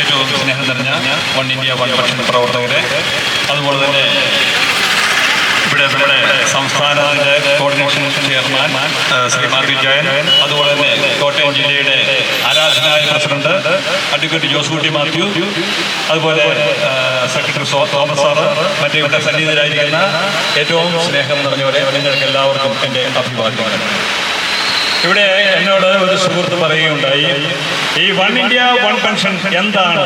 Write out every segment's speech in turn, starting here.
ഏറ്റവും സ്നേഹം നിറഞ്ഞ വൺ ഇന്ത്യ വൺ പക്ഷൻ പ്രവർത്തകരെ. അതുപോലെ തന്നെ ഇവിടെ നമ്മുടെ സംസ്ഥാനത്തിന്റെ കോർഡിനേഷൻ ചെയർമാൻ ആ, ശ്രീ മാർഗി ജയൻ. അതുപോലെ തന്നെ കോട്ടയം ജില്ലയുടെ ആരാധനായ പ്രസിഡന്റ് അഡ്വക്കേറ്റ് ജോസൂട്ടി മാത്യു. അതുപോലെ സെക്രട്ടറി തോമസ് സാറ് മറ്റേ ഇവിടെ സന്നിഹിതരായിരിക്കുന്ന ഏറ്റവും സ്നേഹം നിറഞ്ഞവരെ നിങ്ങൾക്ക് എല്ലാവർക്കും എന്റെ അഭിവാദ്യങ്ങൾ. ഇവിടെ എന്നോട് ഒരു സുഹൃത്ത് പറയുകയുണ്ടായി ഈ വൺ ഇന്ത്യ വൺ പെൻഷൻ എന്താണ്?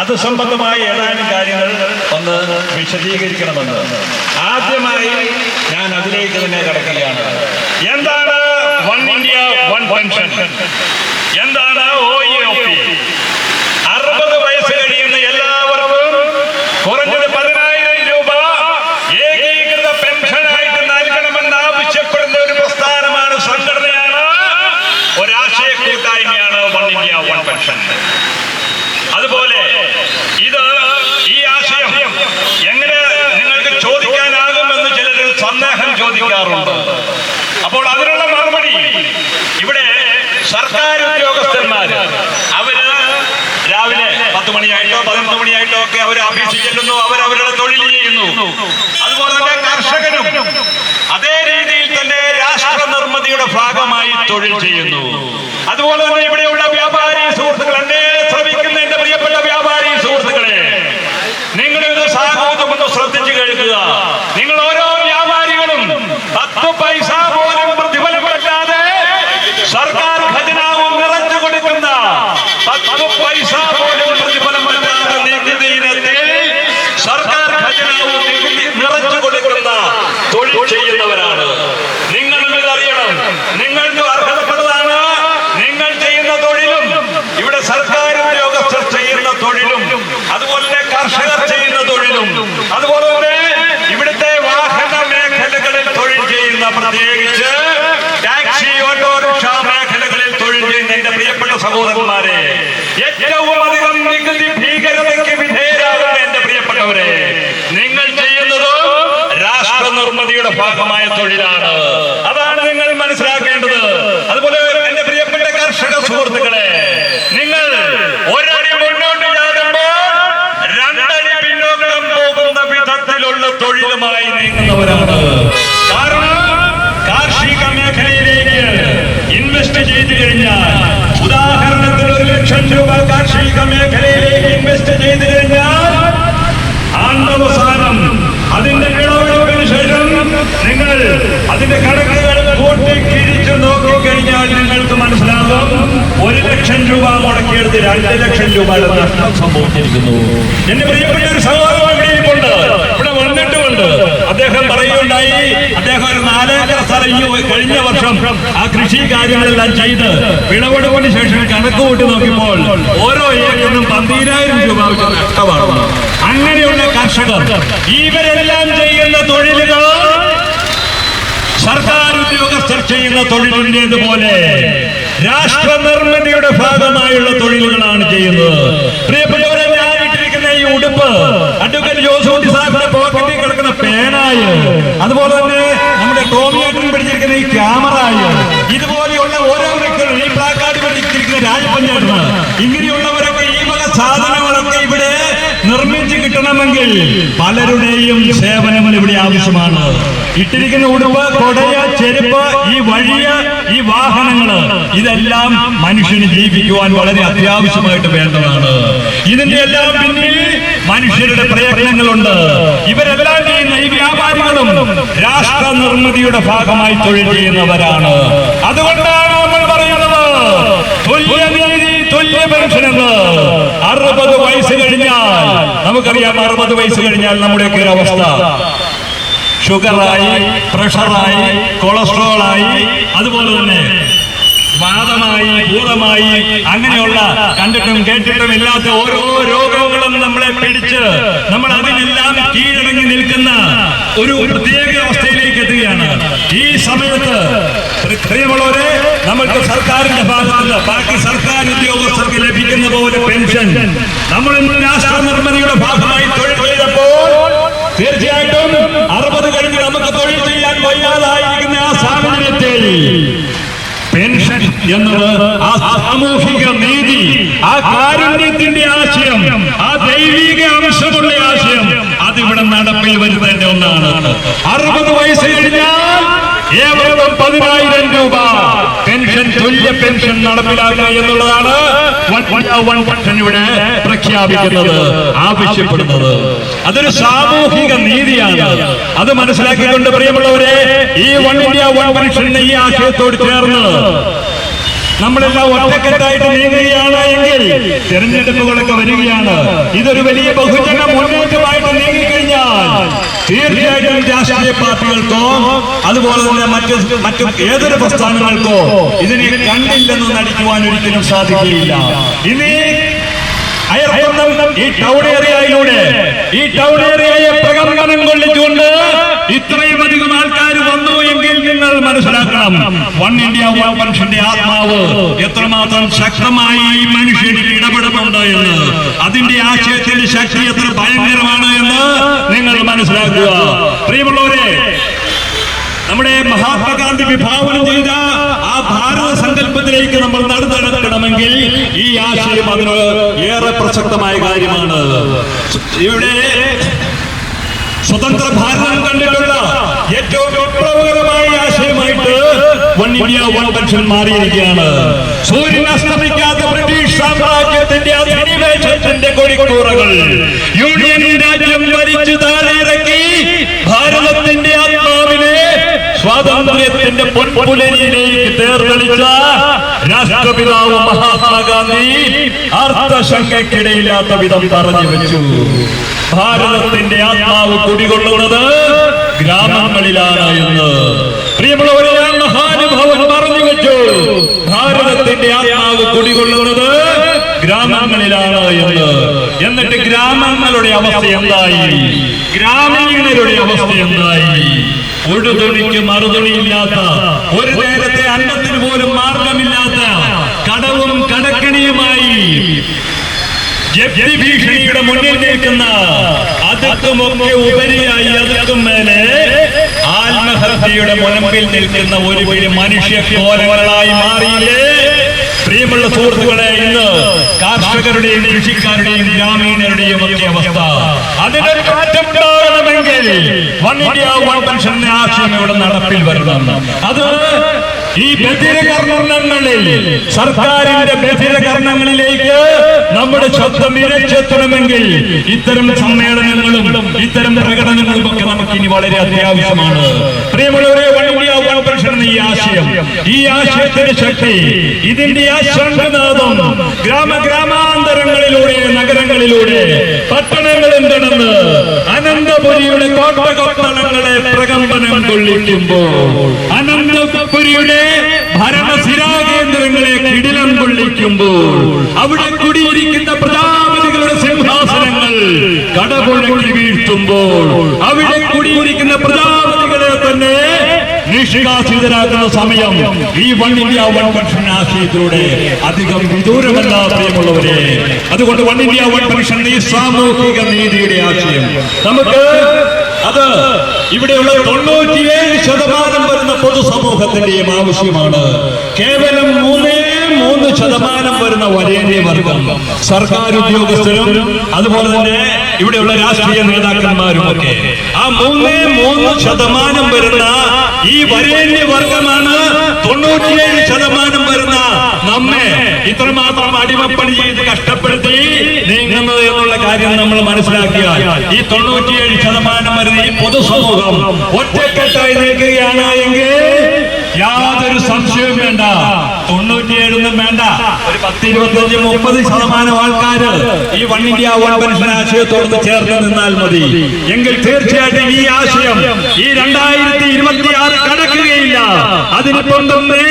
അത് സംബന്ധമായ ഏതാനും കാര്യങ്ങൾ ഒന്ന് വിശദീകരിക്കണമെന്ന്. ആദ്യമായി ഞാൻ അതിലേക്ക് തന്നെ കിടക്കുകയാണ്. എന്താണ് വൺ ഇന്ത്യ വൺ പെൻഷൻ? എന്താണ് ഒ അറുപത് വയസ്സ് കഴിയുന്ന എല്ലാവർക്കും കുറഞ്ഞത് പതിനായിരം രൂപ ഏകീകൃത പെൻഷനായിട്ട് നൽകണമെന്ന് ആവശ്യപ്പെടുന്ന ഒരു പ്രസ്ഥാനമാണ് സംഘടനയാണ് ഒരാശയ കൂട്ടായ്മയാണ് വൺ ഇന്ത്യ വൺ പെൻഷൻ അതുപോലെ ഇത് ഈ ആശയം എങ്ങനെ നിങ്ങൾക്ക് ചോദിക്കാനാകുമെന്ന് ചിലർ സന്ദേഹം ചോദിക്കാറുണ്ട് അപ്പോൾ അതിനുള്ള മറുപടി ഇവിടെ സർക്കാർ ഉദ്യോഗസ്ഥന്മാര്. അവർ രാവിലെ പത്ത് മണിയായിട്ടോ പതിനൊന്ന് മണിയായിട്ടോ ഒക്കെ അവർ ഓഫീസിൽ ചെല്ലുന്നു. അവർ അവരുടെ തൊഴിൽ ചെയ്യുന്നു. അതുപോലെ തന്നെ കർഷകരും അതേ രീതിയിൽ തന്നെ രാഷ്ട്ര നിർമ്മിതിയുടെ ഭാഗമായി തൊഴിൽ ചെയ്യുന്നു. അതുപോലെ തന്നെ ഇവിടെയുള്ള വ്യാപാരി സുഹൃത്തുക്കൾ എന്നെ ശ്രമിക്കുന്ന എന്റെ പ്രിയപ്പെട്ട വ്യാപാരി സുഹൃത്തുക്കളെ നിങ്ങളിത് സാഹോദ്യമൊന്ന് ശ്രദ്ധിച്ചു കേൾക്കുക. നിങ്ങൾ ഓരോ വ്യാപാരികളും പത്ത് പൈസ പോലും പ്രതിഫലമില്ലാതെ സർക്കാർ ഖജനാവ് നിറച്ചു കൊടുക്കുന്ന പത്ത് പൈസ പോലും പ്രതിഫലമില്ലാതെ നികുതി ഇനത്തിൽ സർക്കാർ ഖജനാവ് നികുതി നിറച്ചു കൊടുക്കുന്ന തൊഴിൽ ചെയ്യുന്നവരാണ് നിങ്ങളും ഇതറിയണം നിങ്ങൾക്ക് അർഹതപ്പെട്ടതാണ് നിങ്ങൾ ചെയ്യുന്ന തൊഴിലും ഇവിടെ സർക്കാർ ഉദ്യോഗസ്ഥർ ചെയ്യുന്ന തൊഴിലും അതുപോലെ തന്നെ കർഷകർ ചെയ്യുന്ന തൊഴിലും അതുപോലെ തന്നെ ഇവിടുത്തെ വാഹന മേഖലകളിൽ തൊഴിൽ ചെയ്യുന്ന പ്രത്യേകിച്ച് ടാക്സി ഓട്ടോറിക്ഷ മേഖലകളിൽ തൊഴിൽ ചെയ്യുന്ന എന്റെ പ്രിയപ്പെട്ട സഹോദരന്മാരെ ഏറ്റവും അധികം നികുതി ഭീകരതയ്ക്ക് വിധേയരാകുന്ന എന്റെ പ്രിയപ്പെട്ടവരെ നിങ്ങൾ ചെയ്യുന്നത് രാഷ്ട്ര നിർമ്മിതിയുടെ ഭാഗമായ തൊഴിലാണ് അതാണ് നിങ്ങൾ മനസ്സിലാക്കേണ്ടത് അതുപോലെ എന്റെ പ്രിയപ്പെട്ട കർഷക സുഹൃത്തുക്കളെ നിങ്ങൾ ഒരടി മുന്നോട്ട് ചാടുമ്പോൾ രണ്ടടി പിന്നോക്കം പോകുന്ന വിധത്തിലുള്ള തൊഴിലുമായി നീങ്ങുന്നവരാണ് കാരണം കാർഷിക മേഖലയിലേക്ക് ഇൻവെസ്റ്റ് ചെയ്തു കഴിഞ്ഞാൽ ഉദാഹരണത്തിന് ഒരു ലക്ഷം രൂപ കാർഷിക മേഖലയിലേക്ക് ഇൻവെസ്റ്റ് ചെയ്തു കഴിഞ്ഞാൽ ആണ്ടവസാനം അതിന്റെ വിളവെടുപ്പിന് ശേഷം നിങ്ങൾ അതിന്റെ കണക്കുകൾ കൂട്ടി കിഴിച്ചു നോക്കിക്കഴിഞ്ഞാൽ നിങ്ങൾക്ക് മനസ്സിലാകും ഒരു ലക്ഷം രൂപ മുടക്കിയെടുത്ത് രണ്ട് ലക്ഷം രൂപയുടെ നഷ്ടം സംഭവിച്ചിരിക്കുന്നു. എന്റെ പ്രിയപ്പെട്ട ഒരു സഹോദരൻ ഇവിടെ വന്നിട്ടുമുണ്ട്. അദ്ദേഹം പറയുകയുണ്ടായി അദ്ദേഹം ഒരു നാലേക്കർ സ്ഥലം കഴിഞ്ഞ വർഷം ആ കൃഷി കാര്യങ്ങളെല്ലാം ചെയ്ത് വിളവെടുപ്പിന് ശേഷം കണക്ക് കൂട്ടി നോക്കിയപ്പോൾ ഓരോ ഏക്കറിനും പന്തീരായിരം രൂപ വെച്ച് നഷ്ടമാണ് അങ്ങനെയുള്ള കർഷകർ ഇവരെല്ലാം ചെയ്യുന്ന തൊഴിലുകൾ സർക്കാർ ഉദ്യോഗസ്ഥർ ചെയ്യുന്ന തൊഴിലിന്റെതുപോലെ രാഷ്ട്ര നിർമ്മിതിയുടെ ഭാഗമായുള്ള തൊഴിലുകളാണ് ചെയ്യുന്നത്. പ്രിയപ്പെട്ടവരെ ഞാൻ ഇട്ടിരിക്കുന്ന ഈ ഉടുപ്പ് അഡ്വക്കേറ്റ് ജോസൂട്ടി സാഹിബിന്റെ പോക്കറ്റിൽ കിടക്കുന്ന പേനായി. അതുപോലെ തന്നെ നമ്മുടെ ടോമിയേട്ടൻ പിടിച്ചിരിക്കുന്ന ഈ ക്യാമറ ഇതുപോലെയുള്ള ഓരോ വ്യക്തികളും ഈ പ്ലാക്കാർഡ് പിടിച്ചിരിക്കുന്ന രാജപഞ്ചായത്താണ് ഇങ്ങനെയുള്ളവരൊക്കെ ഈ വക സാധനങ്ങളൊക്കെ ഇവിടെ നിർമ്മിച്ചു കിട്ടണമെങ്കിൽ പലരുടെയും സേവനങ്ങൾ ഇവിടെ ആവശ്യമാണ്. ഇട്ടിരിക്കുന്ന ഉടുപ്പ് കൊടയ ചെരുപ്പ് ഈ വഴിയ ഈ വാഹനങ്ങൾ ഇതെല്ലാം മനുഷ്യന് ജീവിക്കുവാൻ വളരെ അത്യാവശ്യമായിട്ട് വേണ്ടതാണ്. ഇതിന്റെ എല്ലാം പിന്നിൽ മനുഷ്യരുടെ പ്രയത്നങ്ങളുണ്ട്. ഇവരെല്ലാം ചെയ്യുന്ന ഈ വ്യാപാരികളും രാഷ്ട്ര നിർമ്മിതിയുടെ ഭാഗമായി തൊഴിൽ ചെയ്യുന്നവരാണ്. അതുകൊണ്ടാണ് നമ്മൾ പറയുന്നത് തുല്യനീതി തുല്യ പെൻഷൻ അറുപത് വയസ്സ് കഴിഞ്ഞാൽ നമുക്കറിയാം അറുപത് വയസ്സ് കഴിഞ്ഞാൽ നമ്മുടെയൊക്കെ ഒരു അവസ്ഥ. ഷുഗറായി പ്രഷറായി കൊളസ്ട്രോളായി അതുപോലെ തന്നെ വാദമായി ഭൂതമായി അങ്ങനെയുള്ള കണ്ടിട്ടും കേട്ടിട്ടും ഇല്ലാത്ത ഓരോ രോഗങ്ങളും നമ്മളെ പിടിച്ച് നമ്മൾ അതിനെല്ലാം കീഴടങ്ങി നിൽക്കുന്ന ഒരു പ്രത്യേക അവസ്ഥയിലേക്ക് എത്തുകയാണ്. ഈ സമയത്ത് പ്രിയമുള്ളവരെ നമ്മൾക്ക് സർക്കാരിന്റെ ഭാഗത്ത് ബാക്കി സർക്കാർ ഉദ്യോഗസ്ഥർക്ക് ലഭിക്കുന്ന പോലെ പെൻഷൻ നമ്മൾ രാഷ്ട്ര നിർമ്മിതിയുടെ ഭാഗമായി തൊഴിൽ ചെയ്തപ്പോൾ തീർച്ചയായിട്ടും വയ്യാതായിരിക്കുന്ന ആ സാഹചര്യത്തിൽ പെൻഷൻ എന്നത് ആ സാമൂഹിക നീതി ആ കാരുണ്യത്തിന്റെ ആശയം ആ ദൈവിക അംശമുള്ള ആശയം അതിവിടെ നടപ്പിൽ വരുന്നതിന്റെ ഒന്നാണ്. അറുപത് വയസ്സ് കഴിഞ്ഞാൽ ഏവരും തുല്യ പെൻഷൻ നടപ്പിലാക്കുക എന്നുള്ളതാണ് ഇവിടെ പ്രഖ്യാപിക്കുന്നത് ആവശ്യപ്പെടുന്നത്. അതൊരു സാമൂഹിക നീതിയാണ്. അത് മനസ്സിലാക്കിക്കൊണ്ട് പ്രിയമുള്ളവരെ ഈ വൺ ഇന്ത്യ വൺ പെൻഷൻ ഈ ആശയത്തോട് ചേർന്ന് നമ്മളെല്ലാം ഒറ്റക്കെട്ടായിട്ട് നീങ്ങുകയാണ് എങ്കിൽ തെരഞ്ഞെടുപ്പുകളൊക്കെ വരികയാണ്. ഇതൊരു വലിയ ബഹുജന മുന്നേറ്റമായിട്ട് നീങ്ങിക്കഴിഞ്ഞാൽ തീർച്ചയായിട്ടും രാഷ്ട്രീയ പാർട്ടികൾക്കോ അതുപോലെ തന്നെ മറ്റു മറ്റു ഏതൊരു പ്രസ്ഥാനങ്ങൾക്കോ ഇതിനെ കണ്ടില്ലെന്ന് നടിക്കുവാൻ ഒരിക്കലും സാധിക്കുകയില്ല. ഇനി ഈ ടൗൺ ഏരിയയിലൂടെ ഈ ടൗൺ ഏരിയയെ പ്രകമ്പനം കൊള്ളിച്ചുകൊണ്ട് ഇത്രയും അധികം ആൾക്കാർ വന്നു എങ്കിൽ നിങ്ങൾ മനസ്സിലാക്കണം. വൺ ഇന്ത്യ വൺ മനുഷ്യന്റെ ആത്മാവ് എത്രമാത്രം ശക്തമായി ഈ മനുഷ്യനിൽ ഇടപെടുന്നുണ്ട് എന്ന്. അതിന്റെ ആശയത്തിന്റെ ശക്തി എത്ര ഭയങ്കരമാണ് എന്ന് നിങ്ങൾ മനസ്സിലാക്കുക. പ്രിയമുള്ളവരെ നമ്മുടെ മഹാത്മാഗാന്ധി വിഭാവനം ചെയ്ത ആ ഭാരത സങ്കല്പത്തിലേക്ക് നമ്മൾ നടന്നിടണമെങ്കിൽ ഈ ആശയം അതിന് ഏറെ പ്രസക്തമായ കാര്യമാണ്. ഇവിടെ സ്വതന്ത്ര ഭാരതം കണ്ടിട്ടുള്ള ഏറ്റവും ആശയമായിട്ട് വൺ ഇന്ത്യ വൺ പെൻഷൻ മാറിയിരിക്കുകയാണ്. സൂര്യൻ അസ്തമിക്കാത്ത ബ്രിട്ടീഷ് സാമ്രാജ്യത്തിന്റെ അധിനിവേശത്തിന്റെ കൊടിക്കൂറകൾ. യൂണിയൻ രാജ്യം ഭരിച്ചു താഴെയിറക്കി. ഭാരതത്തിന്റെ ആത്മാവിനെ സ്വാതന്ത്ര്യത്തിന്റെ പൊൻപുലരിയിലേക്ക് തേർന്നെളിച്ച രാഷ്ട്രപിതാവ് മഹാത്മാഗാന്ധി അർത്ഥശങ്കയ്ക്കിടയില്ലാത്ത വിധം പറഞ്ഞു വെച്ചു ഭാരതത്തിന്റെ ആത്മാവ് കുടികൊള്ളുന്നത് ഗ്രാമങ്ങളിലാണ് എന്ന്. പ്രിയമുള്ളവരെ മഹാനുഭവൻ പറഞ്ഞു വെച്ചു. ഭാരതത്തിന്റെ ആത്മാവ് കുടികൊള്ളുന്നത് ഗ്രാമങ്ങളിലാണ് എന്ന്. എന്നിട്ട് ഗ്രാമങ്ങളുടെ അവസ്ഥ എന്തായി? ഗ്രാമീണരുടെ അവസ്ഥ എന്തായി? ഉഴുതുണിക്ക് മറുതുണിയില്ലാത്ത ഒരു നേരത്തെ അന്നത്തിന് പോലും മാർഗമില്ലാത്ത കടവും കടക്കണിയുമായി ഭീഷണിയുടെ മുന്നിൽ നിൽക്കുന്ന അതുക്കുമൊക്കെ ഉപരിയായി അതുക്കും മേലെ ആത്മഹത്യയുടെ മുനമ്പിൽ നിൽക്കുന്ന ഒരു പേര് മനുഷ്യ കോലങ്ങളായി മാറിയില്ലേ? പ്രിയമുള്ള സുഹൃത്തുക്കളെ ഇന്ന് കർഷകരുടെയും കൃഷിക്കാരുടെയും ഗ്രാമീണരുടെയും ഒക്കെ അവസ്ഥ. അതിനൊരു മാറ്റമുണ്ടാകണമെങ്കിൽ വൺ വൺ പെൻഷൻ ആശയം നടപ്പിൽ വരണം അത് ഈ ബധിരകർണങ്ങളിൽ സർക്കാരിന്റെ ബധിരകർണങ്ങളിലേക്ക് നമ്മുടെ ശബ്ദം ഇരച്ചെത്തണമെങ്കിൽ ഇത്തരം സമ്മേളനങ്ങളും ഇത്തരം പ്രകടനങ്ങളും ഒക്കെ നമുക്ക് ഇനി വളരെ അത്യാവശ്യമാണ് പ്രിയമുള്ളവരെ വൺ ഇന്ത്യ വൺ പെൻഷൻ എന്ന ഈ ആശയം. ഈ ആശയത്തിന്റെ ശക്തി ഇതിന്റെ ആ ശംഖനാഥം ഗ്രാമ ഗ്രാമാന്തരങ്ങളിലൂടെ നഗരങ്ങളിലൂടെ പട്ടണങ്ങളിൽ നടന്ന് അനന്തപുരിയുടെ കോട്ടകൊട്ടളങ്ങളെ പ്രകമ്പനം കൊള്ളിക്കുമ്പോൾ അനന്തപുരിയുടെ ഭരണസിരാകേന്ദ്രങ്ങളെ കിടിലം കൊള്ളിക്കുമ്പോൾ അവിടെ കുടിയിരിക്കുന്ന പ്രജാപതികളുടെ സിംഹാസനങ്ങൾ കടപുഴകി വീഴ്ത്തുമ്പോൾ അവിടെ കുടിയിരിക്കുന്ന പ്രജാപതികളെ തന്നെ നിഷ്കാസിതരാക്കുന്ന സമയം ഈ വൺ ഇന്ത്യ വൺ പെൻഷൻ ആശയത്തിലൂടെ അധികം വിദൂരമല്ല പ്രിയമുള്ളവരെ. അതുകൊണ്ട് വൺ ഇന്ത്യ വൺ പെൻഷൻ ഈ സാമൂഹിക നീതിയുടെ ആശയം. നമുക്ക് അത് ഇവിടെയുള്ള തൊണ്ണൂറ്റിയേഴ് ശതമാനം വരുന്ന പൊതുസമൂഹത്തിന്റെയും ആവശ്യമാണ്. കേവലം മൂന്നേ ശതമാനം വരുന്ന വരേണ്യവർഗം സർക്കാർ ഉദ്യോഗസ്ഥരും അതുപോലെ തന്നെ ഇവിടെയുള്ള രാഷ്ട്രീയ നേതാക്കന്മാരും ഒക്കെ ആ മൂന്നേ മൂന്ന് ശതമാനം വരുന്ന ഈ വരേണ്യ വർഗമാണ് തൊണ്ണൂറ്റിയേഴ് ശതമാനം വരുന്ന നമ്മെ. ഇത്രമാത്രം അടിമപ്പണി ചെയ്ത് കഷ്ടപ്പെടുത്തി നീങ്ങുന്നത് എന്നുള്ള കാര്യം നമ്മൾ മനസ്സിലാക്കിയാൽ ഈ തൊണ്ണൂറ്റിയേഴ് ശതമാനം വരുന്ന ഈ പൊതുസമൂഹം ഒറ്റക്കെട്ടായി നിൽക്കുകയാണ് എങ്കിൽ യാതൊരു സംശയവും വേണ്ട. തൊണ്ണൂറ്റിയേഴൊന്നും വേണ്ട. ഒരു പത്ത് ഇരുപത്തഞ്ച് മുപ്പത് ശതമാനം ആൾക്കാർ ഈ വൺ ഇന്ത്യ വൺ പെൻഷൻ ആശയത്തോട് ചേർന്ന് നിന്നാൽ മതി. എങ്കിൽ തീർച്ചയായിട്ടും ഈ ആശയം ഈ രണ്ടായിരത്തി ഇരുപത്തി ആറ് കടക്കുകയില്ല. അതിന് തന്നെ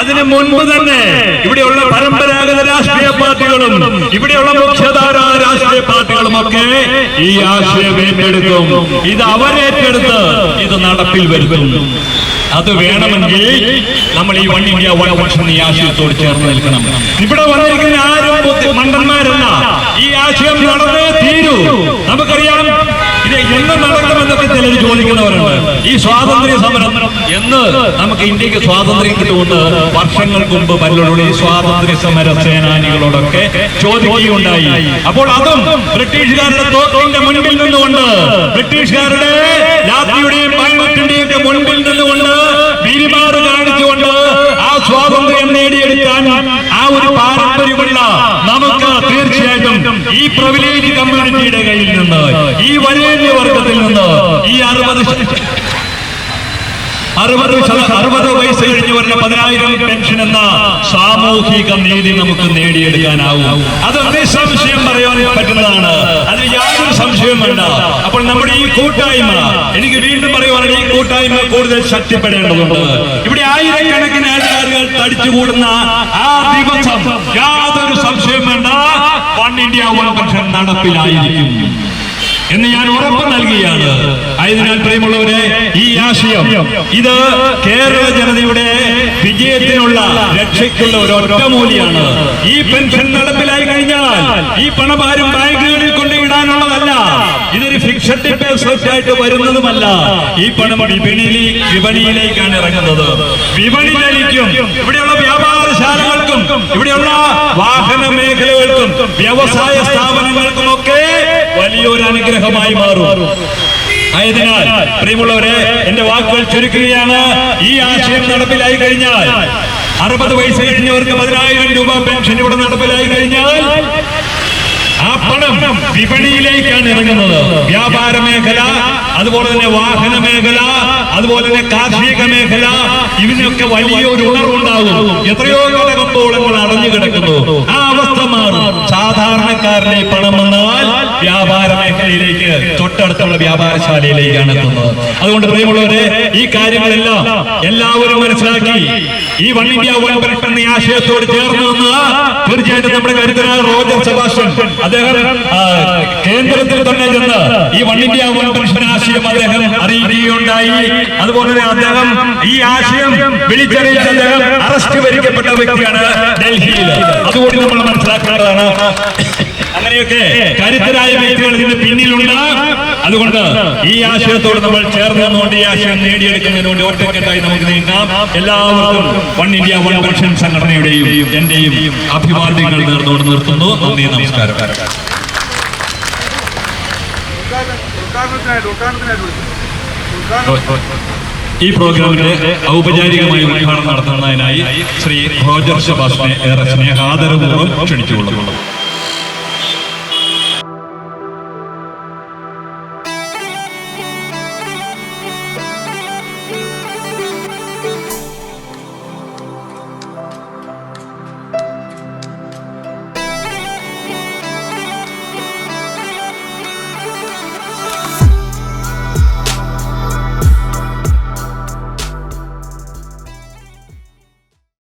അതിന് മുൻപ് തന്നെ ഇവിടെയുള്ള പരമ്പരാഗത രാഷ്ട്രീയ പാർട്ടികളും ഇവിടെയുള്ള ഒക്കെ ഈ ആശയം ഏറ്റെടുക്കും. ഇത് അവരേറ്റെടുത്ത് ഇത് നടപ്പിൽ വരുത്തും. അത് വേണമെങ്കിൽ നമ്മൾ ഈ വൺ ഇന്ത്യ വൺ ഓപ്ഷൻ ഈ ആശയത്തോട് ചേർന്ന് നിൽക്കണം. ഇവിടെ വന്നിരിക്കുന്ന ആരും മണ്ടന്മാരല്ല. ഈ ആശയം നടന്നേ തീരൂ. നമുക്കറിയാം ഇത് എന്ന് നടക്കുമെന്നൊക്കെ ചിലർ ചോദിക്കുന്നവരുണ്ട്. ഈ സ്വാതന്ത്ര്യ സമരം നമുക്ക് ഇന്ത്യയ്ക്ക് സ്വാതന്ത്ര്യം കിട്ടുമെന്ന് വർഷങ്ങൾക്ക് മുമ്പ് ഈ സ്വാതന്ത്ര്യ സമര സേനാനികളോടൊക്കെ ചോദിക്കുകയുണ്ടായി. അപ്പോൾ അതും ബ്രിട്ടീഷുകാരുടെ തോക്കിന്റെ മുൻപിൽ നിന്നുകൊണ്ട് ബ്രിട്ടീഷുകാരുടെ ലാത്തിയുടെയും പൈമറ്റിന്റെയും ഒക്കെ മുൻപിൽ നിന്നുകൊണ്ട് പിരിമാറ് കാണിച്ചുകൊണ്ട് ആ സ്വാതന്ത്ര്യം നേടിയെടുക്കാൻ ആ ഒരു പാരമ്പര്യമുള്ള നമുക്ക് തീർച്ചയായിട്ടും ഈ പ്രിവിലേജ് കമ്മ്യൂണിറ്റിയുടെ കയ്യിൽ നിന്ന് ഈ വലിയ വർഗത്തിൽ നിന്ന് ഈ അറുപത് അറുപത് അറുപത് വയസ്സ് കഴിഞ്ഞവരുടെ പതിനായിരം പെൻഷൻ എന്ന സാമൂഹിക നീതി നമുക്ക് നേടിയെടുക്കാനാവും. അത് നിസ്സംശയം പറയാൻ പറ്റുന്നതാണ്. അതിൽ യാതൊരു സംശയവും വേണ്ട. അപ്പോൾ നമ്മുടെ ഈ കൂട്ടായ്മ എനിക്ക് വീണ്ടും പറയുവാണെങ്കിൽ ഈ കൂട്ടായ്മ കൂടുതൽ ശക്തിപ്പെടേണ്ടതുണ്ട്. ഇവിടെ ആയിരക്കണക്കിന് ആൾക്കാരുകൾ തടിച്ചുകൂടുന്ന ആ ദിവസം യാതൊരു സംശയം വേണ്ട. വൺ ഇന്ത്യ വൺ പെൻഷൻ നടപ്പിലായിരിക്കും. എന്ന് ഞാൻ ഉറപ്പ് നൽകിയാണ് ആയതിനാൽ പ്രിയമുള്ളവരെ ഈ ആശയം ഇത് കേരള ജനതയുടെ വിജയത്തിനുള്ള രക്ഷയ്ക്കുള്ള ഒരു ഒറ്റമൂലിയാണ്. ഈ പെൻഷൻ നടപ്പിലായി കഴിഞ്ഞാൽ ഈ പണം ബാങ്കുകളിൽ ബാങ്കുകളിൽ കൊണ്ടിടാനുള്ളതല്ല ഇതൊരു ഫിക്സഡ് ഡിപ്പോസിറ്റ് ആയിട്ട് വരുന്നതുമല്ല. ഈ പണം വിപണിയിൽ വിപണിയിലേക്കാണ് ഇറങ്ങുന്നത്. വിപണി ചലിക്കും ഇവിടെയുള്ള വ്യാപാരശാലകൾക്കും ഇവിടെയുള്ള വാഹന മേഖലകൾക്കും വ്യവസായ സ്ഥാപനങ്ങൾക്കും ഒക്കെ വലിയൊരു അനുഗ്രഹമായി മാറും. ആയതിനാൽ പ്രിയമുള്ളവരെ എന്റെ വാക്കുകൾ ചുരുക്കുകയാണ്. ഈ ആശയം നടപ്പിലായി കഴിഞ്ഞാൽ അറുപത് വയസ്സ് കഴിഞ്ഞവർക്ക് പതിനായിരം രൂപ പെൻഷൻ ഇവിടെ നടപ്പിലായി കഴിഞ്ഞാൽ ആ പണം വിപണിയിലേക്കാണ് ഇറങ്ങുന്നത്. വ്യാപാര മേഖല അതുപോലെ തന്നെ വാഹന മേഖല അതുപോലെ തന്നെ കാർഷിക മേഖല ഇതിനൊക്കെ വലിയൊരു ഉണർവുണ്ടാകും. എത്രയോ കടകമ്പോളങ്ങൾ അടഞ്ഞു കിടക്കുന്നു ആ അവസ്ഥ മാറും. സാധാരണക്കാരനെ പണം വന്നാൽ വ്യാപാര മേഖലയിലേക്ക് തൊട്ടടുത്തുള്ള വ്യാപാരശാലയിലേക്കാണ് എത്തുന്നത് അതുകൊണ്ട് പ്രിയമുള്ളവരെ ഈ കാര്യങ്ങളെല്ലാം എല്ലാവരും മനസ്സിലാക്കി. ഈ വൺ ഇന്ത്യ വൺ ബ്രിട്ടൻ എന്ന ആശയത്തോട് ചേർന്ന് നിന്ന് തീർച്ചയായിട്ടും നമ്മുടെ കരുത്തരായ റോജർ സെബാസ്റ്റ്യൻ അദ്ദേഹം കേന്ദ്രത്തിൽ തന്നെ ചെന്ന് ഈ വൺ ഇന്ത്യ വൺ ബ്രിട്ടൻ ആശയം അദ്ദേഹം അറിയിക്കുകയുണ്ടായി. അതുപോലെ തന്നെ അദ്ദേഹം ഈ ആശയം വിളിച്ചറിയിച്ച അദ്ദേഹം അറസ്റ്റ് വരിക്കപ്പെട്ട വ്യക്തിയാണ് ഡൽഹിയിൽ അതുകൊണ്ട് നമ്മൾ മനസ്സിലാക്കേണ്ടതാണ്. അങ്ങനെയൊക്കെ കരുത്തരായ വ്യക്തികൾ ഇതിന് പിന്നിലുണ്ട്. അതുകൊണ്ട് ഈ ആശയത്തോട് നമ്മൾ ചേർന്ന് നിന്നുകൊണ്ട് ഈ ആശയം നേടിയെടുക്കുന്നതിന് വേണ്ടി ഒറ്റക്കെട്ടായി നമുക്ക് നീങ്ങാം. എല്ലാവർക്കും വൺ ഇന്ത്യ വൺ പെൻഷൻ സംഘടനയുടെയും എന്റെയും അഭിവാദ്യങ്ങൾ നേർന്നുകൊണ്ട് നിർത്തുന്നു. നന്ദി നമസ്കാരം. ഈ പ്രോഗ്രാമിന്റെ ഔപചാരികമായ ഉദ്ഘാടനം നടത്തുന്നതിനായി ശ്രീ റോജർ സെബാസ്റ്റിനെ ഏറെ സ്നേഹാദരപൂർവം ക്ഷണിച്ചുകൊള്ളുന്നു.